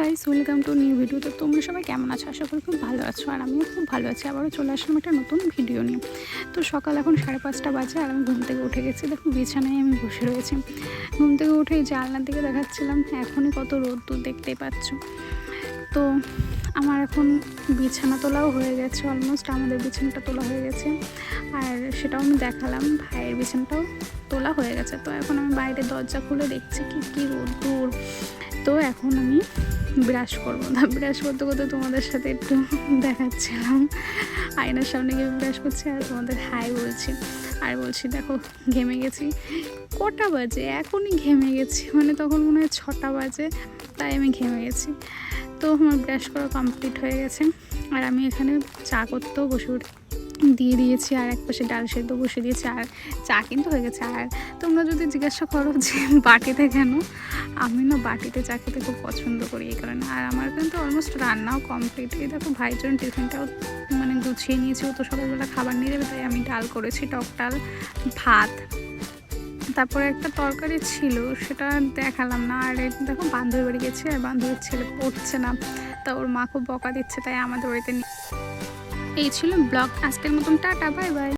Guys welcome to new video তো তোমরা সবাই কেমন আছো? আশা করি খুব ভালো আছো আর আমিও খুব ভালো আছি। আবারও চলে আসলাম একটা নতুন ভিডিও নিয়ে। তো সকাল এখন সাড়ে পাঁচটা বাজে আর আমি ঘুম থেকে উঠে গেছি। দেখো বিছানায় আমি বসে রয়েছি। ঘুম থেকে উঠে জানলার দিকে দেখাচ্ছিলাম। এখনই কত রোদ রোদ্দুর দেখতেই পাচ্ছ। তো আমার এখন বিছানা তোলাও হয়ে গেছে অলমোস্ট আমাদের বিছানাটা তোলা হয়ে গেছে। আর সেটাও আমি দেখালাম, ভাইয়ের বিছানাটাও তোলা হয়ে গেছে। তো এখন আমি বাইরে দরজা খুলে দেখছি কি কি রোদ্দুর তো এখন আমি ব্রাশ করব না। ব্রাশ করতে করতে তোমাদের সাথে একটু দেখাচ্ছিলাম। আয়নার সামনে গিয়ে ব্রাশ করছি আর তোমাদের হাই বলছি। আর বলছি, দেখো, ঘেমে গেছি। কটা বাজে? এখনই ঘেমে গেছি। মানে তখন মনে হয় ছটা বাজে, তাই আমি ঘেমে গেছি। তো আমার ব্রাশ করা কমপ্লিট হয়ে গেছে। আর আমি এখানে চা করতেও বসে উঠে দিয়ে দিয়েছি, আর এক পাশে ডাল সেদ্ধ বসে দিয়েছি, আর চা কিন্তু হয়ে গেছে। আর তোমরা যদি জিজ্ঞাসা করো যে বাটিতে কেন, আমি না বাটিতে চা খেতে খুব পছন্দ করি এই কারণে। আর আমার কিন্তু অলমোস্ট রান্নাও কমপ্লিট এই দেখো ভাইয়ের জন্য টিফিনটাও মানে গুছিয়ে নিয়েছি, ও তো সকালবেলা খাবার নিয়ে যাবে, তাই আমি ডাল করেছি, টক ডাল, ভাত। তারপরে একটা তরকারি ছিল, সেটা দেখালাম না। আর দেখো বান্ধবী বাড়ি গেছে, আর বান্ধবীর ছেলে পড়ছে না, তা ওর মা খুব বকা দিচ্ছে, তাই আমাদের বাড়িতে নি- এই ছিল ব্লগ। আজকের মতন টাটা বাই বাই।